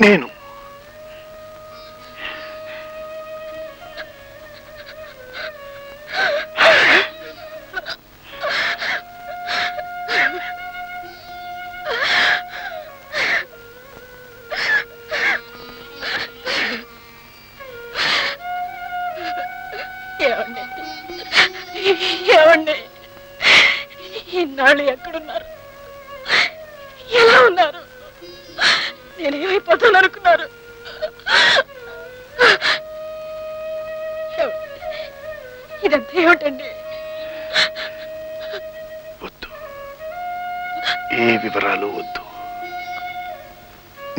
నేను. ఏమండి? ఏమండి? ఇన్నాళ్ళు ఎక్కడున్నారు? నేనేమైపోతాను అనుకున్నారు? ఇదంతా ఏమిటండి? వద్దు. ఏ వివరాలు వద్దు.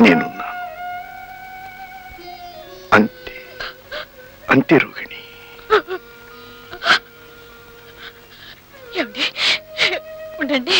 నేనున్నాను. అంతే. అంతే రోహిణి. ఉండండి.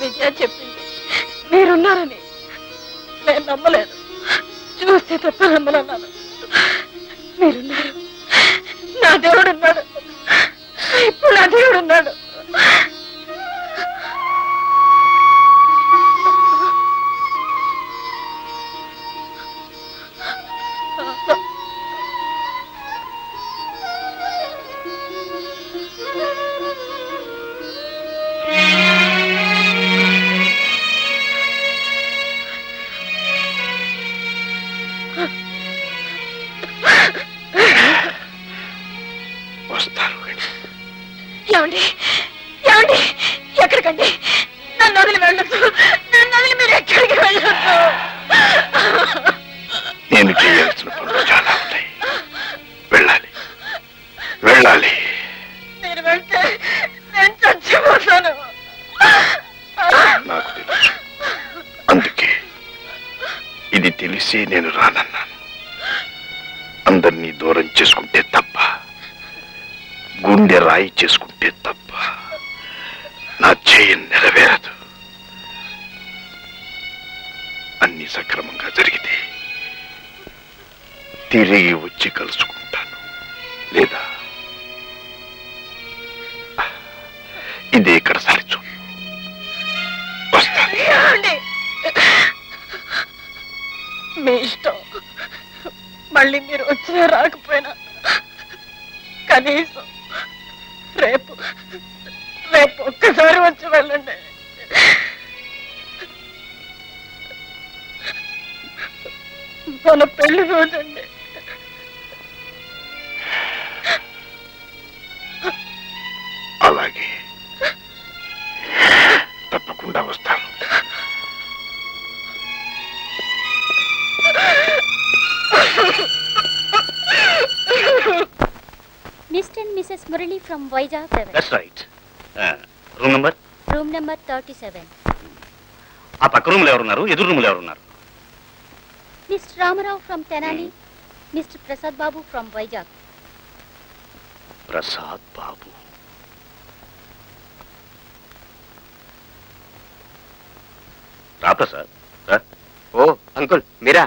విజయ చెప్పింది మీరున్నారని నేను నమ్మలేదు. చూస్తే తప్ప నమ్మలన్నాను మీరున్నారు. నా దేవుడున్నాడు. ఇప్పుడు నా దేవుడు ఏమండి? ఏమండి? ఎక్కడికండి? నన్ను వదిలి వెళ్ళొద్దు. నన్ను వదిలి మీరు ఎక్కడికి వెళ్ళొద్దు. నేను చేయాల్సిన పనులు చాలా ఉన్నాయి వెళ్ళాలి. వెళ్ళాలి. మీరు వెళ్తే నేను చచ్చిపోతాను. నాకు తెలుసు. అందుకే ఇది తెలిసి నేను రానన్నాను. అందరినీ దూరం చేసుకుంటే తప్ప. గుండె రాయి చేసుకుంటే తప్ప నా చేయి నెరవేరదు. అన్ని సక్రమంగా జరిగితే తిరిగి వచ్చి కలుసుకుంటాను. లేదా? ఇదే ఇక్కడ సరి మీ ఇష్టం. మళ్ళీ మీరు వచ్చినా రాకపోయినా కనీసం రేపు రేపు ఒక్కసారి వచ్చి వెళ్ళండి. మన పెళ్ళి రోజండి. Mr. and Mrs. Murali from Vizag 7, that's right room number room number 37. ఆ పక్క రూమ్లో ఎవరున్నారు ఎదురు రూమ్లో ఎవరున్నారు Mr. Ramarao from Tenali, Mr. Prasad Babu from Vizag. Prasad Babu రా ప్రసాద్ రా ఓ uncle Meera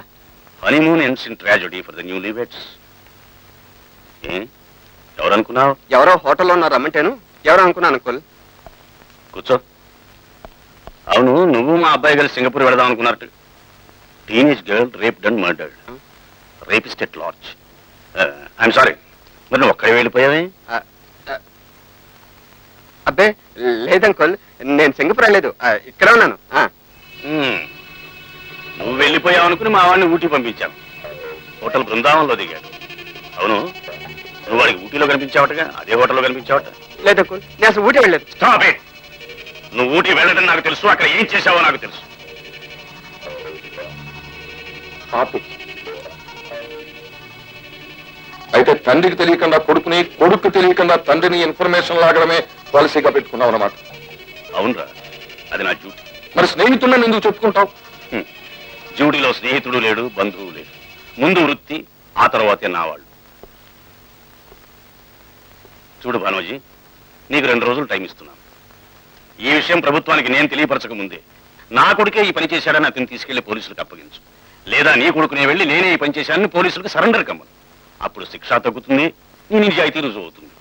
honeymoon ends in tragedy for the newlyweds ఏ ఎవరనుకున్నావు? ఎవరో హోటల్లో ఉన్నారు రమ్మంటేను. ఎవరో అనుకున్నాను అంకుల్. కూర్చో. అవును నువ్వు మా అబ్బాయి కలిసి సింగపూర్ వెళదాం అనుకున్నట్టు. Teenage girl rape done murdered rapist at lodge I'm sorry మరి నువ్వు ఒక్కడే వెళ్ళిపోయావే? అబ్బే లేదంకుల్ నేను సింగపూర్ వెళ్ళలేదు. ఇక్కడే ఉన్నాను. నువ్వు వెళ్ళిపోయావు అనుకుని మా వాడిని ఊటీ పంపించాం. హోటల్ బృందావనంలో దిగాడు. అవును? నువ్వు వాడికి ఊటీలో కనిపించావటగా అదే హోటల్లో కనిపించావట? లేదంకుల్ నేను అసలు ఊటీ వెళ్ళలేదు. స్టాప్ ఇట్ నువ్వు ఊటీ వెళ్ళడం నాకు తెలుసు అక్కడ ఏం చేశావో నాకు తెలుసు. ఆపు అయితే తండ్రికి తెలియకుండా కొడుకుని కొడుకు తెలియకుండా తండ్రిని ఇన్ఫర్మేషన్ లాగడమే పాలసీగా పెట్టుకున్నావు అన్నమాట. అవునరా అది నా డ్యూటీ. మరి స్నేహితుడిని ఎందుకు చెప్పుకుంటావు? డ్యూటీలో స్నేహితుడు లేడు బంధువు లేడు. ముందు వృత్తి ఆ తర్వాతే నా వాళ్ళు చూడు భానోజీ నీకు రెండు రోజులు టైం ఇస్తున్నాను. ఈ విషయం ప్రభుత్వానికి నేను తెలియపరచక ముందే నా కొడుకే ఈ పని చేశాడని అతను తీసుకెళ్ళి పోలీసులకు అప్పగించు. లేదా నీ కొడుకునే వెళ్ళి నేనే ఈ పని చేశానని పోలీసులకు సరెండర్ కమ్మను అప్పుడు శిక్ష తగ్గుతుంది నీ నిజాయితీ రుజువు అవుతుంది.